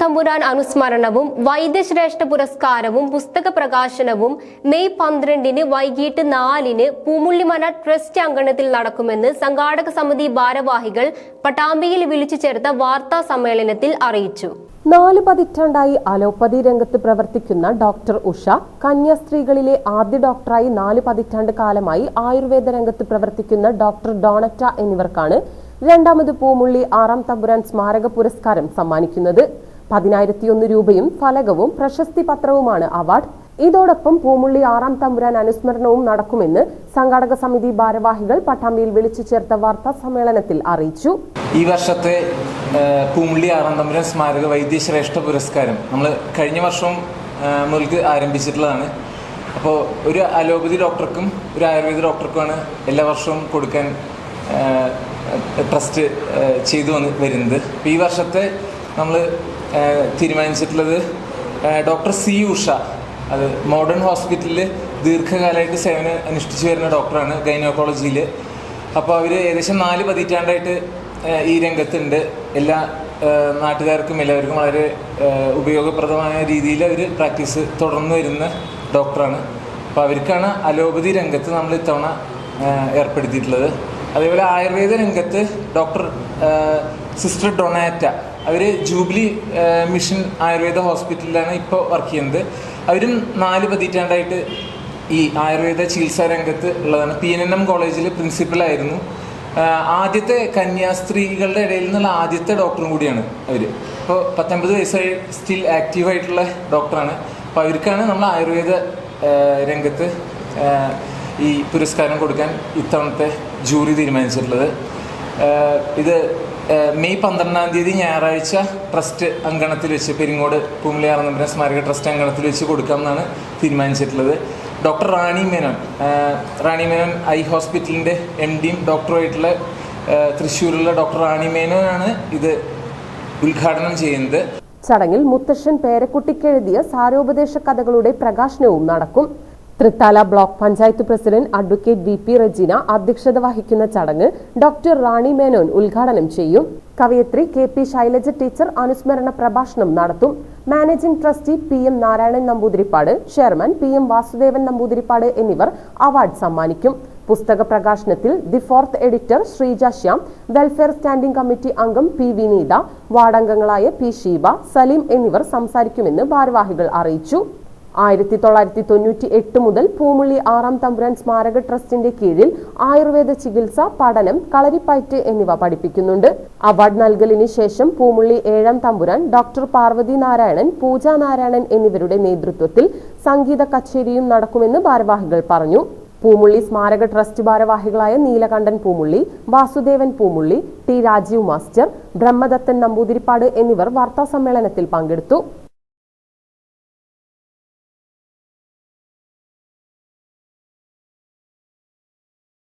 തമ്പുരാൻ അനുസ്മരണവും വൈദ്യശ്രേഷ്ഠ പുരസ്കാരവും പുസ്തക പ്രകാശനവും മെയ് പന്ത്രണ്ടിന് വൈകിട്ട് നാലിന് പൂമുള്ളിമന ട്രസ്റ്റ് അങ്കണത്തിൽ നടക്കുമെന്ന് സംഘാടക സമിതി ഭാരവാഹികൾ പട്ടാമ്പിയിൽ വിളിച്ചു ചേർത്ത വാർത്താ സമ്മേളനത്തിൽ അറിയിച്ചു. നാല് പതിറ്റാണ്ടായി അലോപ്പതി രംഗത്ത് പ്രവർത്തിക്കുന്ന ഡോക്ടർ ഉഷ കന്യാസ്ത്രീകളിലെ ആദ്യ ഡോക്ടറായി നാല് പതിറ്റാണ്ട് കാലമായി ആയുർവേദ രംഗത്ത് പ്രവർത്തിക്കുന്ന ഡോക്ടർ ഡോണറ്റ എന്നിവർക്കാണ് രണ്ടാമത് പൂമുള്ളി ആറാം തമ്പുരാൻ സ്മാരക പുരസ്കാരം സമ്മാനിക്കുന്നത്. പതിനായിരത്തിയൊന്ന് രൂപയും ഫലകവും പ്രശസ്തി പത്രവുമാണ് അവാർഡ്. ഇതോടൊപ്പം പൂമുള്ളി ആറാം തമ്പുരാൻ അനുസ്മരണവും നടക്കുമെന്ന് സംഘാടക സമിതി ഭാരവാഹികൾ പട്ടാമ്പിയിൽ വിളിച്ചു ചേർത്ത വാർത്താ സമ്മേളനത്തിൽ അറിയിച്ചു. ഈ വർഷത്തെ പൂമുള്ളി ആറാം തമ്പുരാൻ സ്മാരക വൈദ്യശ്രേഷ്ഠ പുരസ്കാരം നമ്മൾ കഴിഞ്ഞ വർഷം ഏഹ്, മുതൽക്ക് ആരംഭിച്ചിട്ടുള്ളതാണ്. അപ്പോൾ ഒരു അലോപതി ഡോക്ടർക്കും ഒരു ആയുർവേദ ഡോക്ടർക്കുമാണ് എല്ലാ വർഷവും കൊടുക്കാൻ ട്രസ്റ്റ് ചെയ്തു വന്ന് വരുന്നത്. ഈ വർഷത്തെ നമ്മൾ തീരുമാനിച്ചിട്ടുള്ളത് ഡോക്ടർ സി ഉഷ. അത് മോഡേൺ ഹോസ്പിറ്റലിൽ ദീർഘകാലമായിട്ട് സേവനം അനുഷ്ഠിച്ചു വരുന്ന ഡോക്ടറാണ് ഗൈനോക്കോളജിയിൽ അപ്പോൾ അവർ ഏകദേശം നാല് പതിറ്റാണ്ടായിട്ട് ഈ രംഗത്തുണ്ട്. എല്ലാ നാട്ടുകാർക്കും എല്ലാവർക്കും വളരെ ഉപയോഗപ്രദമായ രീതിയിൽ അവർ പ്രാക്ടീസ് തുടർന്ന് വരുന്ന ഡോക്ടറാണ്. അപ്പോൾ അവർക്കാണ് അലോപതി രംഗത്ത് നമ്മൾ ഇത്തവണ ഏർപ്പെടുത്തിയിട്ടുള്ളത്. അതേപോലെ ആയുർവേദ രംഗത്ത് ഡോക്ടർ സിസ്റ്റർ ഡൊണാറ്റ. അവർ ജൂബിലി മിഷൻ ആയുർവേദ ഹോസ്പിറ്റലിലാണ് ഇപ്പോൾ വർക്ക് ചെയ്യുന്നത്. അവരും നാല് പതിറ്റാണ്ടായിട്ട് ഈ ആയുർവേദ ചികിത്സാ രംഗത്ത് ഉള്ളതാണ്. പി എൻ എൻ എം കോളേജിൽ പ്രിൻസിപ്പലായിരുന്നു ആദ്യത്തെ കന്യാസ്ത്രീകളുടെ ഇടയിൽ നിന്നുള്ള ആദ്യത്തെ ഡോക്ടറും കൂടിയാണ് അവർ ഇപ്പോൾ പത്തൊമ്പത് വയസ്സായി സ്റ്റിൽ ആക്റ്റീവായിട്ടുള്ള ഡോക്ടറാണ് അപ്പോൾ അവർക്കാണ് നമ്മൾ ആയുർവേദ രംഗത്ത് ഈ പുരസ്കാരം കൊടുക്കാൻ ഇത്തവണത്തെ ജൂറി തീരുമാനിച്ചിട്ടുള്ളത്. ഇത് മെയ് പന്ത്രണ്ടാം തീയതി ഞായറാഴ്ച ട്രസ്റ്റ് അങ്കണത്തിൽ വെച്ച് പെരിങ്ങോട് പൂമ്പിളിയാറന്നമ്പലം സ്മാരക ട്രസ്റ്റ് അങ്കണത്തിൽ വെച്ച് കൊടുക്കാമെന്നാണ് തീരുമാനിച്ചിട്ടുള്ളത്. ഡോക്ടർ റാണി മേനോൻ റാണി മേനോൻ ഐ ഹോസ്പിറ്റലിന്റെ എം ഡിയും ഡോക്ടറുമായിട്ടുള്ള തൃശ്ശൂരിലുള്ള ഡോക്ടർ റാണി മേനോനാണ് ഇത് ഉദ്ഘാടനം ചെയ്യുന്നത്. ചടങ്ങിൽ മുത്തശ്ശൻ പേരക്കുട്ടിക്കെഴുതിയ സാരോപദേശ കഥകളുടെ പ്രകാശനവും നടക്കും. Thrithala block panchayat president advocate V P Rajeena അധ്യക്ഷത വഹിക്കുന്ന ചടങ്ങ് ഡോക്ടർ റാണി മേനോൻ ഉദ്ഘാടനം ചെയ്യും. കവയത്രി കെ പി ശൈലജ ടീച്ചർ അനുസ്മരണ പ്രഭാഷണം നടത്തും. Managing trustee P M Narayanan Namboothiripad chairman P M Vasudevan Namboothiripad എന്നിവർ അവാർഡ് സമ്മാനിക്കും. പുസ്തക പ്രകാശനത്തിൽ the fourth editor Sreeja Shyam welfare standing committee അംഗം പി വിനീത വാർഡംഗങ്ങളായ പി ഷീബ സലീം എന്നിവർ സംസാരിക്കുമെന്ന് ഭാരവാഹികൾ അറിയിച്ചു. ആയിരത്തി തൊള്ളായിരത്തി തൊണ്ണൂറ്റി എട്ട് മുതൽ പൂമുള്ളി ആറാം തമ്പുരാൻ സ്മാരക ട്രസ്റ്റിന്റെ കീഴിൽ ആയുർവേദ ചികിത്സ പഠനം കളരിപ്പയറ്റ് എന്നിവ പഠിപ്പിക്കുന്നുണ്ട്. അവാർഡ് നൽകലിന് ശേഷം പൂമുള്ളി ഏഴാം തമ്പുരാൻ ഡോക്ടർ പാർവതി നാരായണൻ പൂജ നാരായണൻ എന്നിവരുടെ നേതൃത്വത്തിൽ സംഗീത കച്ചേരിയും നടക്കുമെന്ന് ഭാരവാഹികൾ പറഞ്ഞു. പൂമുള്ളി സ്മാരക ട്രസ്റ്റ് ഭാരവാഹികളായ നീലകണ്ഠൻ പൂമുള്ളി വാസുദേവൻ പൂമുള്ളി ടി രാജീവ് മാസ്റ്റർ ബ്രഹ്മദത്തൻ നമ്പൂതിരിപ്പാട് എന്നിവർ വാർത്താസമ്മേളനത്തിൽ പങ്കെടുത്തു.